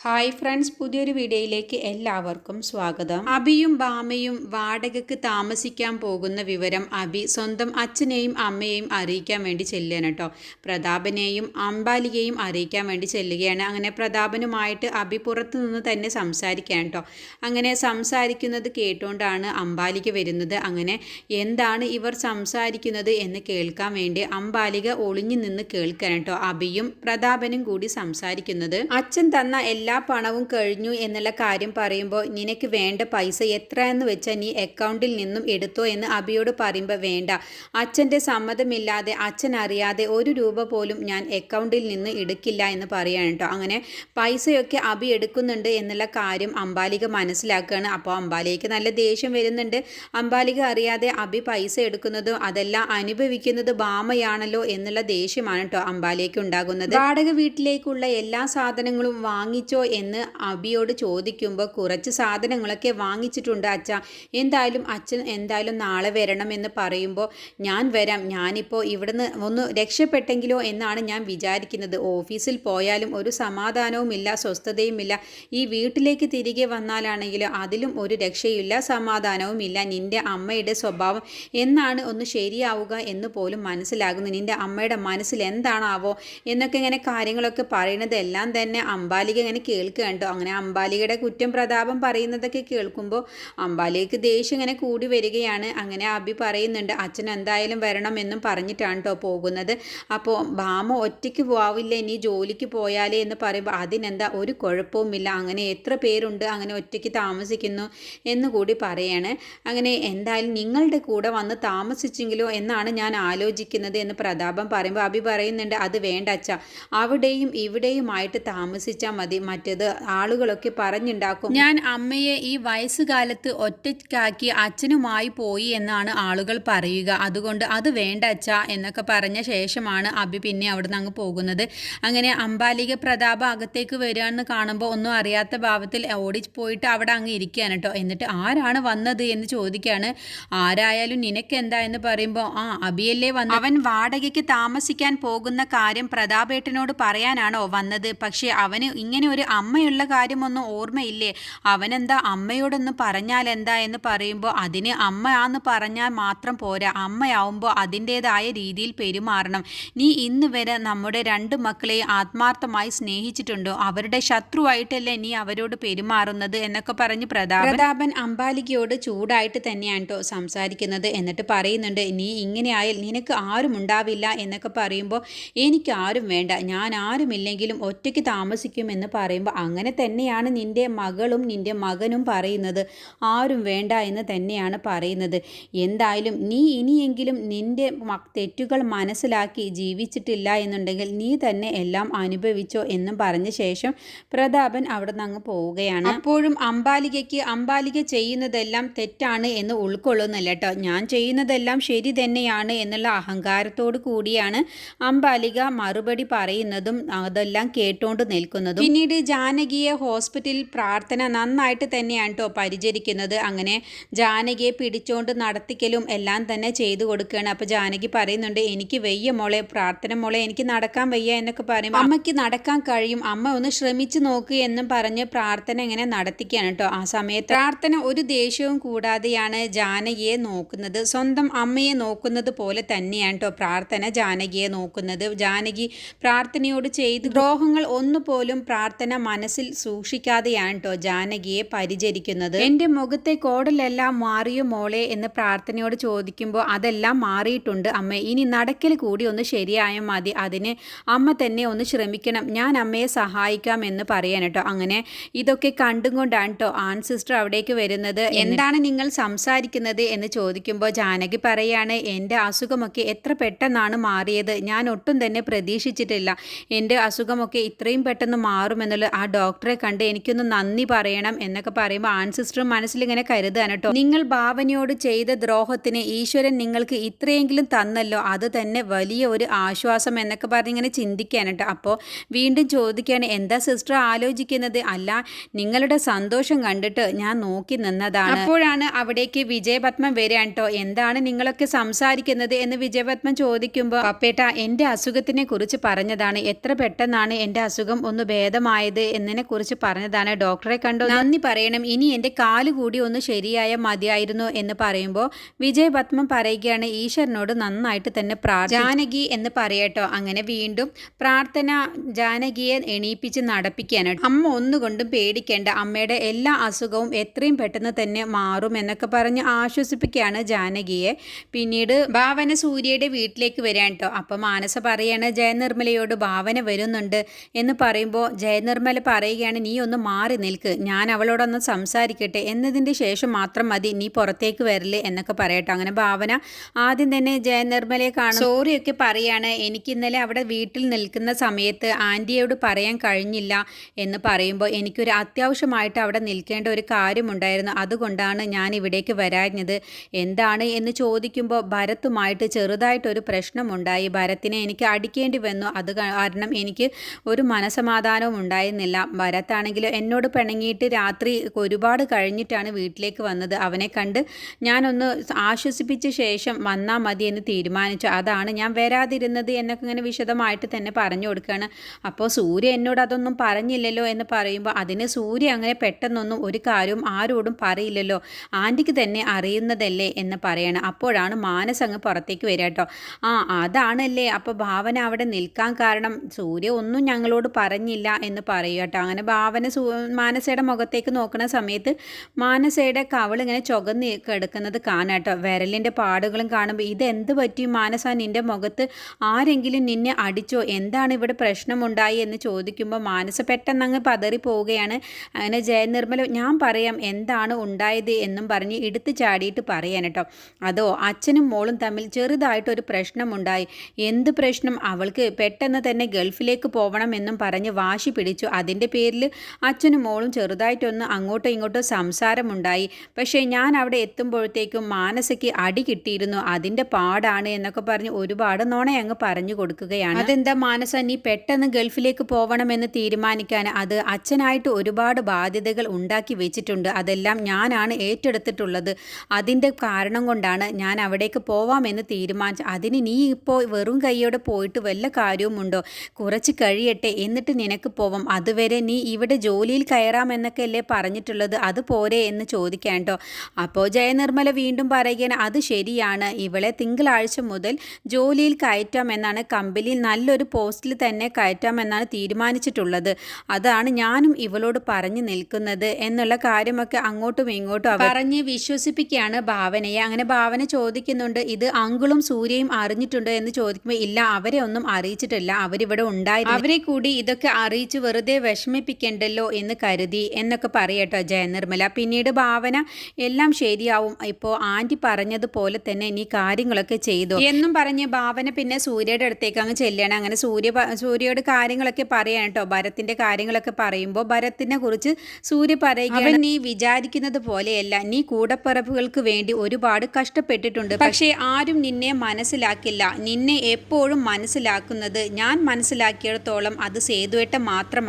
Hi friends പുതിയൊരു വീഡിയോയിലേക്ക് എല്ലാവർക്കും സ്വാഗതം. അബിയും ബാമയും വാടകയ്ക്ക് താമസിക്കാൻ പോകുന്ന വിവരം അബി സ്വന്തം അച്ഛനെയും അമ്മയെയും അറിയിക്കാൻ വേണ്ടി ചെല്ലുകയാണ് കേട്ടോ. പ്രതാപനെയും അംബാലികയും അറിയിക്കാൻ വേണ്ടി ചെല്ലുകയാണ്. അങ്ങനെ പ്രതാപനുമായിട്ട് അബി പുറത്തു നിന്ന് തന്നെ സംസാരിക്കുകയാണ് കേട്ടോ. അങ്ങനെ സംസാരിക്കുന്നത് കേട്ടുകൊണ്ടാണ് അംബാലിക വരുന്നത്. അങ്ങനെ എന്താണ് ഇവർ സംസാരിക്കുന്നത് എന്ന് കേൾക്കാൻ വേണ്ടി അംബാലിക ഒളിഞ്ഞു നിന്ന് കേൾക്കാൻ കേട്ടോ. അബിയും പ്രതാപനും കൂടി സംസാരിക്കുന്നത് അച്ഛൻ തന്ന എല്ലാ പണവും കഴിഞ്ഞു എന്നുള്ള കാര്യം പറയുമ്പോൾ നിനക്ക് വേണ്ട പൈസ എത്ര എന്ന് വെച്ചാൽ നീ അക്കൗണ്ടിൽ നിന്നും എടുത്തോ എന്ന് അബിയോട് പറയുമ്പോൾ വേണ്ട. അച്ഛന്റെ സമ്മതമില്ലാതെ അച്ഛൻ അറിയാതെ ഒരു രൂപ പോലും ഞാൻ അക്കൗണ്ടിൽ നിന്ന് എടുക്കില്ല എന്ന് പറയാണ് കേട്ടോ. അങ്ങനെ പൈസയൊക്കെ അബി എടുക്കുന്നുണ്ട് എന്നുള്ള കാര്യം അംബാലിക മനസ്സിലാക്കുകയാണ്. അപ്പോൾ അംബാലിക്ക് നല്ല ദേഷ്യം വരുന്നുണ്ട്. അംബാലിക അറിയാതെ അബി പൈസ എടുക്കുന്നതും അതെല്ലാം അനുഭവിക്കുന്നത് ബാമയാണല്ലോ എന്നുള്ള ദേഷ്യമാണ് കേട്ടോ അംബാലിക്ക് ഉണ്ടാകുന്നത്. വാടക വീട്ടിലേക്കുള്ള എല്ലാ സാധനങ്ങളും വാങ്ങിച്ചോ എന്ന് അബിയോട് ചോദിക്കുമ്പോൾ കുറച്ച് സാധനങ്ങളൊക്കെ വാങ്ങിച്ചിട്ടുണ്ട് അച്ഛ. എന്തായാലും അച്ഛൻ എന്തായാലും നാളെ വരണമെന്ന് പറയുമ്പോൾ ഞാൻ വരാം. ഞാനിപ്പോൾ ഇവിടുന്ന് ഒന്ന് രക്ഷപ്പെട്ടെങ്കിലോ എന്നാണ് ഞാൻ വിചാരിക്കുന്നത്. ഓഫീസിൽ പോയാലും ഒരു സമാധാനവുമില്ല സ്വസ്ഥതയുമില്ല. ഈ വീട്ടിലേക്ക് തിരികെ വന്നാലാണെങ്കിലും അതിലും ഒരു രക്ഷയില്ല സമാധാനവുമില്ല. നിന്റെ അമ്മയുടെ സ്വഭാവം എന്നാണ് ഒന്ന് ശരിയാവുക എന്ന് പോലും മനസ്സിലാകുന്നു. നിന്റെ അമ്മയുടെ മനസ്സിൽ എന്താണാവോ എന്നൊക്കെ ഇങ്ങനെ കാര്യങ്ങളൊക്കെ പറയുന്നത് എല്ലാം തന്നെ അമ്പാലിക ഇങ്ങനെ കേൾക്കുകയുണ്ടോ അങ്ങനെ അംബാലികയുടെ കുറ്റം പ്രതാപം പറയുന്നതൊക്കെ കേൾക്കുമ്പോൾ അംബാലികയ്ക്ക് ദേഷ്യം ഇങ്ങനെ കൂടി വരികയാണ്. അങ്ങനെ അബി പറയുന്നുണ്ട് അച്ഛൻ എന്തായാലും വരണമെന്നും പറഞ്ഞിട്ടാണ് കേട്ടോ പോകുന്നത്. അപ്പോൾ ഭാമ ഒറ്റയ്ക്ക് പോവില്ല ഇനി ജോലിക്ക് പോയാലേ എന്ന് പറയുമ്പോൾ അതിനെന്താ ഒരു കുഴപ്പവുമില്ല. അങ്ങനെ എത്ര പേരുണ്ട് അങ്ങനെ ഒറ്റയ്ക്ക് താമസിക്കുന്നു എന്ന് കൂടി പറയാണ്. അങ്ങനെ എന്തായാലും നിങ്ങളുടെ കൂടെ വന്ന് താമസിച്ചെങ്കിലോ എന്നാണ് ഞാൻ ആലോചിക്കുന്നത് എന്ന് പ്രതാപം പറയുമ്പോൾ അബി പറയുന്നുണ്ട് അത് വേണ്ട അച്ഛ. അവിടെയും ഇവിടെയുമായിട്ട് താമസിച്ചാൽ മതി. മറ്റേത് ആളുകളൊക്കെ പറഞ്ഞുണ്ടാക്കും. ഞാൻ അമ്മയെ ഈ വയസ്സുകാലത്ത് ഒറ്റക്കാക്കി അച്ഛനുമായി പോയി എന്നാണ് ആളുകൾ പറയുക. അതുകൊണ്ട് അത് വേണ്ട അച്ഛ എന്നൊക്കെ പറഞ്ഞ ശേഷമാണ് അബി പിന്നെ അവിടുന്ന് അങ്ങ് പോകുന്നത്. അങ്ങനെ അമ്പാലിക പ്രതാപ അകത്തേക്ക് വരികയാണെന്ന് കാണുമ്പോൾ ഒന്നും അറിയാത്ത ഭാവത്തിൽ ഓടി പോയിട്ട് അവിടെ അങ്ങ് ഇരിക്കുകയാണ് കേട്ടോ. എന്നിട്ട് ആരാണ് വന്നത് എന്ന് ചോദിക്കുകയാണ്. ആരായാലും നിനക്ക് എന്താ എന്ന് പറയുമ്പോൾ ആ അബിയല്ലേ വന്നു അവൻ വാടകയ്ക്ക് താമസിക്കാൻ പോകുന്ന കാര്യം പ്രതാപേട്ടനോട് പറയാനാണോ വന്നത്? പക്ഷേ അവന് ഇങ്ങനെ ഒരു അമ്മയുള്ള കാര്യമൊന്നും ഓർമ്മയില്ലേ? അവനെന്താ അമ്മയോടൊന്ന് പറഞ്ഞാൽ എന്താ എന്ന് പറയുമ്പോൾ അതിന് അമ്മയാന്ന് പറഞ്ഞാൽ മാത്രം പോരാ. അമ്മയാവുമ്പോൾ അതിന്റെതായ രീതിയിൽ പെരുമാറണം. നീ ഇന്ന് വരെ നമ്മുടെ രണ്ട് മക്കളെയും ആത്മാർത്ഥമായി സ്നേഹിച്ചിട്ടുണ്ടോ? അവരുടെ ശത്രുവായിട്ടല്ലേ നീ അവരോട് പെരുമാറുന്നത് എന്നൊക്കെ പറഞ്ഞ് പ്രതാപൻ പ്രതാപൻ അംബാലികയോട് ചൂടായിട്ട് തന്നെയാണ് കേട്ടോ സംസാരിക്കുന്നത്. എന്നിട്ട് പറയുന്നുണ്ട് നീ ഇങ്ങനെയായാൽ നിനക്ക് ആരും ഉണ്ടാവില്ല എന്നൊക്കെ പറയുമ്പോൾ എനിക്ക് ആരും വേണ്ട. ഞാൻ ആരുമില്ലെങ്കിലും ഒറ്റയ്ക്ക് താമസിക്കുമെന്ന് പറയുമ്പോൾ അങ്ങനെ തന്നെയാണ് നിന്റെ മകളും നിന്റെ മകനും പറയുന്നത്. ആരും വേണ്ട എന്ന് തന്നെയാണ് പറയുന്നത്. എന്തായാലും നീ ഇനിയെങ്കിലും നിന്റെ തെറ്റുകൾ മനസ്സിലാക്കി ജീവിച്ചിട്ടില്ല എന്നുണ്ടെങ്കിൽ നീ തന്നെ എല്ലാം അനുഭവിച്ചോ എന്നും പറഞ്ഞ ശേഷം പ്രതാപൻ അവിടെ നിന്ന് അങ്ങ് പോവുകയാണ്. അപ്പോഴും അംബാലികയ്ക്ക് അംബാലിക ചെയ്യുന്നതെല്ലാം തെറ്റാണ് എന്ന് ഉൾക്കൊള്ളുന്നില്ല കേട്ടോ ഞാൻ ചെയ്യുന്നതെല്ലാം ശരി തന്നെയാണ് എന്നുള്ള അഹങ്കാരത്തോടു കൂടിയാണ് അംബാലിക മറുപടി പറയുന്നതും അതെല്ലാം കേട്ടുകൊണ്ട് നിൽക്കുന്നതും. പിന്നീട് ജാനകിയെ ഹോസ്പിറ്റലിൽ പ്രാർത്ഥന നന്നായിട്ട് തന്നെയാണ് കേട്ടോ പരിചരിക്കുന്നത്. അങ്ങനെ ജാനകിയെ പിടിച്ചുകൊണ്ട് നടത്തിക്കലും എല്ലാം തന്നെ ചെയ്തു കൊടുക്കുകയാണ്. അപ്പോൾ ജാനകി പറയുന്നുണ്ട് എനിക്ക് വയ്യ മോളെ പ്രാർത്ഥന മോളെ എനിക്ക് നടക്കാൻ വയ്യ എന്നൊക്കെ പറയും അമ്മയ്ക്ക് നടക്കാൻ കഴിയും. അമ്മ ഒന്ന് ശ്രമിച്ചു നോക്ക് എന്നും പറഞ്ഞ് പ്രാർത്ഥന ഇങ്ങനെ നടത്തിക്കുകയാണ് കേട്ടോ ആ സമയത്ത്. പ്രാർത്ഥന ഒരു ദേഷ്യവും കൂടാതെയാണ് ജാനകിയെ നോക്കുന്നത്. സ്വന്തം അമ്മയെ നോക്കുന്നത് പോലെ തന്നെയാണ് കേട്ടോ പ്രാർത്ഥന ജാനകിയെ നോക്കുന്നത്. ജാനകി പ്രാർത്ഥനയോട് ചെയ്ത് ദ്രോഹങ്ങൾ ഒന്നുപോലും പ്രാർത്ഥന മനസ്സിൽ സൂക്ഷിക്കാതെയാണ് കേട്ടോ ജാനകിയെ പരിചരിക്കുന്നത്. എന്റെ മുഖത്തെ കോടലെല്ലാം മാറിയോ മോളെ എന്ന് പ്രാർത്ഥനയോട് ചോദിക്കുമ്പോൾ അതെല്ലാം മാറിയിട്ടുണ്ട് അമ്മ. ഇനി നടക്കൽ കൂടി ഒന്ന് ശരിയായാൽ മതി. അതിന് അമ്മ തന്നെ ഒന്ന് ശ്രമിക്കണം. ഞാൻ അമ്മയെ സഹായിക്കാം എന്ന് പറയാൻ കേട്ടോ അങ്ങനെ ഇതൊക്കെ കണ്ടും കൊണ്ടാണ് കേട്ടോ ആൺ സിസ്റ്റർ അവിടേക്ക് വരുന്നത്. എന്താണ് നിങ്ങൾ സംസാരിക്കുന്നത് എന്ന് ചോദിക്കുമ്പോൾ ജാനകി പറയാണ് എന്റെ അസുഖമൊക്കെ എത്ര പെട്ടെന്നാണ് മാറിയത്. ഞാൻ ഒട്ടും തന്നെ പ്രതീക്ഷിച്ചിട്ടില്ല. എന്റെ അസുഖമൊക്കെ ഇത്രയും പെട്ടെന്ന് മാറുമെന്നുള്ള ആ ഡോക്ടറെ കണ്ട് എനിക്കൊന്ന് നന്ദി പറയണം എന്നൊക്കെ പറയുമ്പോൾ ആൺ സിസ്റ്റർ മനസ്സിലിങ്ങനെ കരുതാണ് കേട്ടോ. നിങ്ങൾ ഭാവനയോട് ചെയ്ത ദ്രോഹത്തിന് ഈശ്വരൻ നിങ്ങൾക്ക് ഇത്രയെങ്കിലും തന്നല്ലോ. അത് തന്നെ വലിയ ഒരു ആശ്വാസം എന്നൊക്കെ പറഞ്ഞ് ഇങ്ങനെ ചിന്തിക്കാൻ കേട്ടോ. അപ്പോൾ വീണ്ടും ചോദിക്കുകയാണ് എന്താ സിസ്റ്റർ ആലോചിക്കുന്നത്? അല്ല നിങ്ങളുടെ സന്തോഷം കണ്ടിട്ട് ഞാൻ നോക്കി നിന്നതാണ്. അപ്പോഴാണ് അവിടേക്ക് വിജയപത്മം വരികയാണ് കേട്ടോ. എന്താണ് നിങ്ങളൊക്കെ സംസാരിക്കുന്നത് എന്ന് വിജയപത്മം ചോദിക്കുമ്പോൾ പപ്പേട്ട എന്റെ അസുഖത്തിനെ കുറിച്ച് പറഞ്ഞതാണ്. എത്ര പെട്ടെന്നാണ് എന്റെ അസുഖം ഒന്ന് ഭേദമായത്? ഉണ്ടായത് എന്നതിനെ കുറിച്ച് പറഞ്ഞതാണ്. ഡോക്ടറെ കണ്ടു. നന്ദി പറയണം. ഇനി എന്റെ കാൽ കൂടി ഒന്ന് ശരിയായ മതിയായിരുന്നു എന്ന് പറയുമ്പോൾ വിജയ് പത്മം പറയുകയാണ് ഈശ്വരനോട് നന്നായിട്ട് തന്നെ പ്രാർത്ഥന ജാനകി എന്ന് പറയട്ടോ. അങ്ങനെ വീണ്ടും പ്രാർത്ഥന ജാനകിയെ എണീപ്പിച്ച് നടപ്പിക്കാനാണ് അമ്മ ഒന്നുകൊണ്ടും പേടിക്കേണ്ട. അമ്മയുടെ എല്ലാ അസുഖവും എത്രയും പെട്ടെന്ന് തന്നെ മാറും എന്നൊക്കെ പറഞ്ഞ് ആശ്വസിപ്പിക്കുകയാണ് ജാനകിയെ. പിന്നീട് ഭാവന സൂര്യയുടെ വീട്ടിലേക്ക് വരാൻ കേട്ടോ. അപ്പം മാനസ പറയാണ് ജയനിർമ്മലയോട് ഭാവന വരുന്നുണ്ട് എന്ന് പറയുമ്പോൾ ജയനിർമ്മല പറയുകയാണ് നീ ഒന്ന് മാറി നിൽക്ക്. ഞാൻ അവളോടൊന്ന് സംസാരിക്കട്ടെ. എന്നതിന്റെ ശേഷം മാത്രം മതി. നീ പുറത്തേക്ക് വരില്ലേ എന്നൊക്കെ പറയട്ടോ. അങ്ങനെ ഭാവന ആദ്യം തന്നെ ജയനിർമ്മലയെ കാണും. സോറിയൊക്കെ പറയാണ്. എനിക്ക് ഇന്നലെ അവിടെ വീട്ടിൽ നിൽക്കുന്ന സമയത്ത് ആന്റിയോട് പറയാൻ കഴിഞ്ഞില്ല എന്ന് പറയുമ്പോൾ എനിക്കൊരു അത്യാവശ്യമായിട്ട് അവിടെ നിൽക്കേണ്ട ഒരു കാര്യമുണ്ടായിരുന്നു. അതുകൊണ്ടാണ് ഞാൻ ഇവിടേക്ക് വരാഞ്ഞത്. എന്താണ് എന്ന് ചോദിക്കുമ്പോൾ ഭരത്തുമായിട്ട് ചെറുതായിട്ടൊരു പ്രശ്നമുണ്ടായി. ഭരത്തിനെ എനിക്ക് അടിക്കേണ്ടി വന്നു. അത് കാരണം എനിക്ക് ഒരു മനസമാധാനവും ഉണ്ടായിരുന്നില്ല ഭരത്താണെങ്കിൽ എന്നോട് പിണങ്ങിയിട്ട് രാത്രി ഒരുപാട് കഴിഞ്ഞിട്ടാണ് വീട്ടിലേക്ക് വന്നത്. അവനെ കണ്ട് ഞാനൊന്ന് ആശ്വസിപ്പിച്ച ശേഷം വന്നാൽ മതി എന്ന് തീരുമാനിച്ചു. അതാണ് ഞാൻ വരാതിരുന്നത് എന്നൊക്കെ ഇങ്ങനെ വിശദമായിട്ട് തന്നെ പറഞ്ഞു കൊടുക്കുകയാണ്. അപ്പോൾ സൂര്യ എന്നോട് അതൊന്നും പറഞ്ഞില്ലല്ലോ എന്ന് പറയുമ്പോൾ അതിന് സൂര്യ അങ്ങനെ പെട്ടെന്നൊന്നും ഒരു കാര്യവും ആരോടും പറയില്ലല്ലോ. ആന്റിക്ക് തന്നെ അറിയുന്നതല്ലേ എന്ന് പറയണം. അപ്പോഴാണ് മാനസ് അങ്ങ് പുറത്തേക്ക് വരിക കേട്ടോ. ആ അതാണല്ലേ. അപ്പോൾ ഭാവന അവിടെ നിൽക്കാൻ കാരണം സൂര്യ ഒന്നും ഞങ്ങളോട് പറഞ്ഞില്ല എന്ന് പറയും കേട്ടോ. അങ്ങനെ ഭാവന സു മാനസയുടെ മുഖത്തേക്ക് നോക്കുന്ന സമയത്ത് മാനസയുടെ കവൾ ഇങ്ങനെ ചുകന്ന് കിടക്കുന്നത് കാണാം കേട്ടോ. വിരലിന്റെ പാടുകളും കാണുമ്പോൾ ഇതെന്ത് പറ്റി? മാനസ നിന്റെ മുഖത്ത് ആരെങ്കിലും നിന്നെ അടിച്ചോ? എന്താണ് ഇവിടെ പ്രശ്നമുണ്ടായി എന്ന് ചോദിക്കുമ്പോൾ മാനസ പെട്ടെന്ന് അങ്ങ് പതറി പോവുകയാണ്. അങ്ങനെ ജയനിർമ്മല ഞാൻ പറയാം എന്താണ് ഉണ്ടായത് എന്നും പറഞ്ഞ് എടുത്തു ചാടിയിട്ട് പറയാൻ കേട്ടോ. അതോ അച്ഛനും മോളും തമ്മിൽ ചെറുതായിട്ടൊരു പ്രശ്നമുണ്ടായി. എന്ത് പ്രശ്നം? അവൾക്ക് പെട്ടെന്ന് തന്നെ ഗൾഫിലേക്ക് പോകണമെന്നും പറഞ്ഞ് വാശി പിടിച്ചു. അതിന്റെ പേരിൽ അച്ഛനും മോളും ചെറുതായിട്ടൊന്ന് അങ്ങോട്ടോ ഇങ്ങോട്ടോ സംസാരമുണ്ടായി. പക്ഷേ ഞാൻ അവിടെ എത്തുമ്പോഴത്തേക്കും മാനസയ്ക്ക് അടി കിട്ടിയിരുന്നു. അതിന്റെ പാടാണ് എന്നൊക്കെ പറഞ്ഞ് ഒരുപാട് നോണ അങ്ങ് പറഞ്ഞു കൊടുക്കുകയാണ്. അതെന്താ മാനസ നീ പെട്ടെന്ന് ഗൾഫിലേക്ക് പോകണമെന്ന് തീരുമാനിക്കാൻ അത് അച്ഛനായിട്ട് ഒരുപാട് ബാധ്യതകൾ ഉണ്ടാക്കി വെച്ചിട്ടുണ്ട്. അതെല്ലാം ഞാനാണ് ഏറ്റെടുത്തിട്ടുള്ളത്. അതിന്റെ കാരണം കൊണ്ടാണ് ഞാൻ അവിടേക്ക് പോവാമെന്ന് തീരുമാനിച്ചു അതിന് നീ ഇപ്പോൾ വെറും കൈയോടെ പോയിട്ട് വല്ല കാര്യവുമുണ്ടോ? കുറച്ച് കഴിയട്ടെ എന്നിട്ട് നിനക്ക് പോവാം. അതുവരെ നീ ഇവിടെ ജോലിയിൽ കയറാമെന്നൊക്കെ അല്ലേ പറഞ്ഞിട്ടുള്ളത്? അത് പോരെ എന്ന് ചോദിക്കാൻ കേട്ടോ അപ്പോൾ ജയനിർമ്മല വീണ്ടും പറയുകയാണ് അത് ശരിയാണ്. ഇവളെ തിങ്കളാഴ്ച മുതൽ ജോലിയിൽ കയറ്റാമെന്നാണ് കമ്പനിയിൽ നല്ലൊരു പോസ്റ്റിൽ തന്നെ കയറ്റാമെന്നാണ് തീരുമാനിച്ചിട്ടുള്ളത്. അതാണ് ഞാനും ഇവളോട് പറഞ്ഞു നിൽക്കുന്നത് എന്നുള്ള കാര്യമൊക്കെ അങ്ങോട്ടും ഇങ്ങോട്ടും പറഞ്ഞ് വിശ്വസിപ്പിക്കുകയാണ് ഭാവനയെ. അങ്ങനെ ഭാവന ചോദിക്കുന്നുണ്ട് ഇത് അങ്കിളും സൂര്യയും അറിഞ്ഞിട്ടുണ്ടോ? എന്ന് ചോദിക്കുമ്പോൾ ഇല്ല അവരെ ഒന്നും അറിയിച്ചിട്ടില്ല. അവരിവിടെ ഉണ്ടായി അവരെ കൂടി ഇതൊക്കെ അറിയിച്ച് വെറുതെ വിഷമിപ്പിക്കണ്ടല്ലോ എന്ന് കരുതി എന്നൊക്കെ പറയട്ടോ ജയനിർമ്മല. പിന്നീട് ഭാവന എല്ലാം ശരിയാവും. ഇപ്പോൾ ആന്റി പറഞ്ഞതുപോലെ തന്നെ നീ കാര്യങ്ങളൊക്കെ ചെയ്തു? എന്നും പറഞ്ഞ് ഭാവന പിന്നെ സൂര്യയുടെ അടുത്തേക്ക് അങ്ങ് ചെല്ലണം അങ്ങനെ സൂര്യ സൂര്യയോട് കാര്യങ്ങളൊക്കെ പറയാണ് കേട്ടോ. ഭരത്തിന്റെ കാര്യങ്ങളൊക്കെ പറയുമ്പോൾ ഭരത്തിനെ കുറിച്ച് സൂര്യ പറയുകയാണ്. നീ വിചാരിക്കുന്നത് പോലെയല്ല. നീ കൂടപ്പിറപ്പുകൾക്ക് വേണ്ടി ഒരുപാട് കഷ്ടപ്പെട്ടിട്ടുണ്ട്. പക്ഷേ ആരും നിന്നെ മനസ്സിലാക്കില്ല. നിന്നെ എപ്പോഴും മനസ്സിലാക്കുന്നത് ഞാൻ മനസ്സിലാക്കിയിടത്തോളം അത് സേതുവേട്ട മാത്രമാണ്.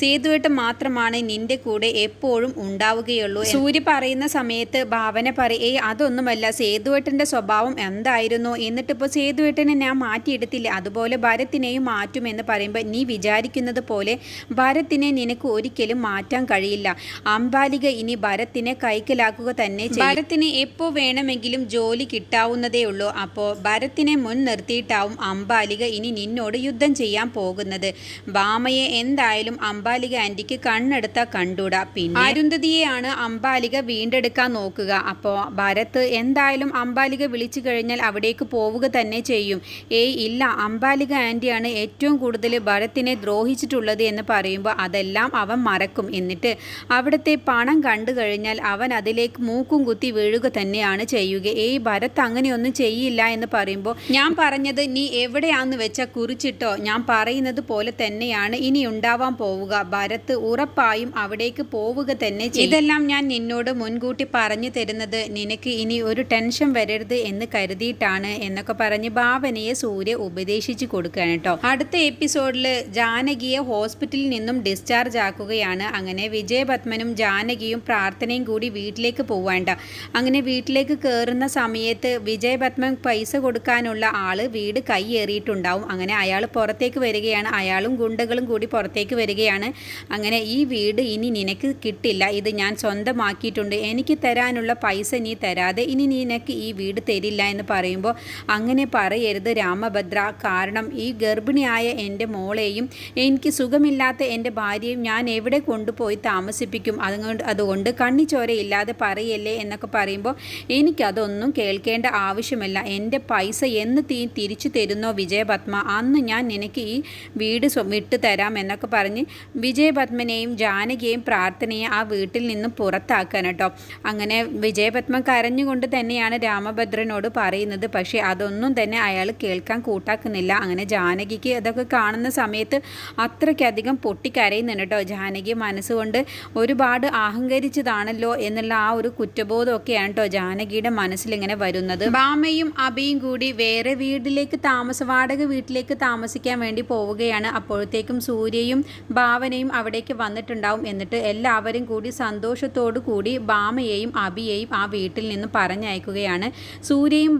സേതുവേട്ടം മാത്രമാണ് നിന്റെ കൂടെ എപ്പോഴും ഉണ്ടാവുകയുള്ളൂ. സൂര്യ പറയുന്ന സമയത്ത് ഭാവന പറയും ഏയ് അതൊന്നുമല്ല. സേതുവേട്ടന്റെ സ്വഭാവം എന്തായിരുന്നു? എന്നിട്ടിപ്പോൾ സേതുവേട്ടനെ ഞാൻ മാറ്റിയെടുത്തില്ല. അതുപോലെ ഭരത്തിനെയും മാറ്റുമെന്ന് പറയുമ്പോൾ നീ വിചാരിക്കുന്നത് പോലെ ഭരത്തിനെ നിനക്ക് ഒരിക്കലും മാറ്റാൻ കഴിയില്ല. അംബാലിക ഇനി ഭരത്തിനെ കൈക്കലാക്കുക തന്നെ ഭരത്തിന് എപ്പോൾ വേണമെങ്കിലും ജോലി കിട്ടാവുന്നതേ ഉള്ളൂ. അപ്പോൾ ഭരത്തിനെ മുൻ നിർത്തിയിട്ടാവും അംബാലിക ഇനി നിന്നോട് യുദ്ധം ചെയ്യാൻ പോകുന്നത്. ബാമയെ എന്തായാലും അംബാലിക ആന്റിക്ക് കണ്ണെടുത്ത കണ്ടൂട. പിന്നെ അരുന്ധതിയെയാണ് അംബാലിക വീണ്ടെടുക്കാൻ നോക്കുക. അപ്പോൾ ഭരത് എന്തായാലും അംബാലിക വിളിച്ചു കഴിഞ്ഞാൽ അവിടേക്ക് പോവുക തന്നെ ചെയ്യും. ഏയ് ഇല്ല അംബാലിക ആന്റിയാണ് ഏറ്റവും കൂടുതൽ ഭരത്തിനെ ദ്രോഹിച്ചിട്ടുള്ളത് എന്ന് പറയുമ്പോൾ അതെല്ലാം അവൻ മറക്കും. എന്നിട്ട് അവിടുത്തെ പണം കണ്ടു കഴിഞ്ഞാൽ അവൻ അതിലേക്ക് മൂക്കും കുത്തി വീഴുക തന്നെയാണ് ചെയ്യുക. ഏയ് ഭരത് അങ്ങനെയൊന്നും ചെയ്യില്ല എന്ന് പറയുമ്പോൾ ഞാൻ പറഞ്ഞത് നീ എവിടെയാന്ന് വെച്ചാൽ കുറിച്ചിട്ടോ? ഞാൻ പറയുന്നത് പോലെ തന്നെയാണ്. ഇനി ഉണ്ടാവാൻ പോവുക. ഭരത് ഉറപ്പായും അവിടേക്ക് പോവുക തന്നെ ഇതെല്ലാം ഞാൻ നിന്നോട് മുൻകൂട്ടി പറഞ്ഞു തരുന്നത് നിനക്ക് ഇനി ഒരു ടെൻഷൻ വരരുത് എന്ന് കരുതിയിട്ടാണ് എന്നൊക്കെ പറഞ്ഞ് ഭാവനയെ സൂര്യ ഉപദേശിച്ചു കൊടുക്കുകയാണ് കേട്ടോ. അടുത്ത എപ്പിസോഡിൽ ജാനകിയെ ഹോസ്പിറ്റലിൽ നിന്നും ഡിസ്ചാർജ് ആക്കുകയാണ്. അങ്ങനെ വിജയപത്മനും ജാനകിയും പ്രാർത്ഥനയും കൂടി വീട്ടിലേക്ക് പോവേണ്ട അങ്ങനെ വീട്ടിലേക്ക് കയറുന്ന സമയത്ത് വിജയപത്മൻ പൈസ കൊടുക്കാനുള്ള ആൾ വീട് കൈയേറിയിട്ടുണ്ടാവും അങ്ങനെ അയാൾ പുറത്തേക്ക് വരികയാണ്. അയാളും ഗുണ്ടകളും കൂടി പുറത്തേക്ക് വീട്ടിലേക്ക് വരികയാണ്. അങ്ങനെ ഈ വീട് ഇനി നിനക്ക് കിട്ടില്ല. ഇത് ഞാൻ സ്വന്തമാക്കിയിട്ടുണ്ട്. എനിക്ക് തരാനുള്ള പൈസ നീ തരാതെ ഇനി നിനക്ക് ഈ വീട് തരില്ല എന്ന് പറയുമ്പോൾ അങ്ങനെ പറയരുത് രാമഭദ്ര. കാരണം ഈ ഗർഭിണിയായ എന്റെ മോളെയും എനിക്ക് സുഖമില്ലാത്ത എന്റെ ഭാര്യയും ഞാൻ എവിടെ കൊണ്ടുപോയി താമസിപ്പിക്കും? അതുകൊണ്ട് അതുകൊണ്ട് കണ്ണിച്ചോരയില്ലാതെ പറയല്ലേ എന്നൊക്കെ പറയുമ്പോൾ എനിക്കതൊന്നും കേൾക്കേണ്ട ആവശ്യമല്ല. എന്റെ പൈസ എന്ന് തീ തിരിച്ചു തരുന്നോ വിജയപത്മ? അന്ന് ഞാൻ നിനക്ക് ഈ വീട് വിട്ടു തരാം എന്നൊക്കെ പറഞ്ഞ് വിജയപത്മനെയും ജാനകിയെയും പ്രാർത്ഥനയെ ആ വീട്ടിൽ നിന്ന് പുറത്താക്കാൻ കേട്ടോ. അങ്ങനെ വിജയപത്മ കരഞ്ഞുകൊണ്ട് തന്നെയാണ് രാമഭദ്രനോട് പറയുന്നത്. പക്ഷേ അതൊന്നും തന്നെ അയാൾ കേൾക്കാൻ കൂട്ടാക്കുന്നില്ല. അങ്ങനെ ജാനകിക്ക് അതൊക്കെ കാണുന്ന സമയത്ത് അത്രയ്ക്കധികം പൊട്ടിക്കരയുന്നുണ്ട് കേട്ടോ. ജാനകി മനസ്സുകൊണ്ട് ഒരുപാട് അഹങ്കരിച്ചതാണല്ലോ എന്നുള്ള ആ ഒരു കുറ്റബോധമൊക്കെയാണ് കേട്ടോ ജാനകിയുടെ മനസ്സിലിങ്ങനെ വരുന്നത്. ബാമയും അബിയും കൂടി വേറെ വീട്ടിലേക്ക് താമസ വാടക വീട്ടിലേക്ക് താമസിക്കാൻ വേണ്ടി പോവുകയാണ്. അപ്പോഴത്തേക്കും സൂര്യയും ഭാവനയും അവിടേക്ക് വന്നിട്ടുണ്ടാവും എന്നിട്ട് എല്ലാവരും കൂടി സന്തോഷത്തോടു കൂടി ഭാമയെയും അബിയെയും ആ വീട്ടിൽ നിന്ന് പറഞ്ഞയക്കുകയാണ്. സൂര്യയും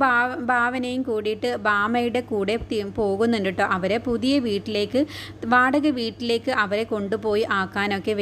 ഭാവനയും കൂടിയിട്ട് ഭാമയുടെ കൂടെ പോകുന്നുണ്ട് കേട്ടോ. അവരെ പുതിയ വീട്ടിലേക്ക് വാടക വീട്ടിലേക്ക് അവരെ കൊണ്ടുപോയി ആക്കാനൊക്കെ വേണ്ടി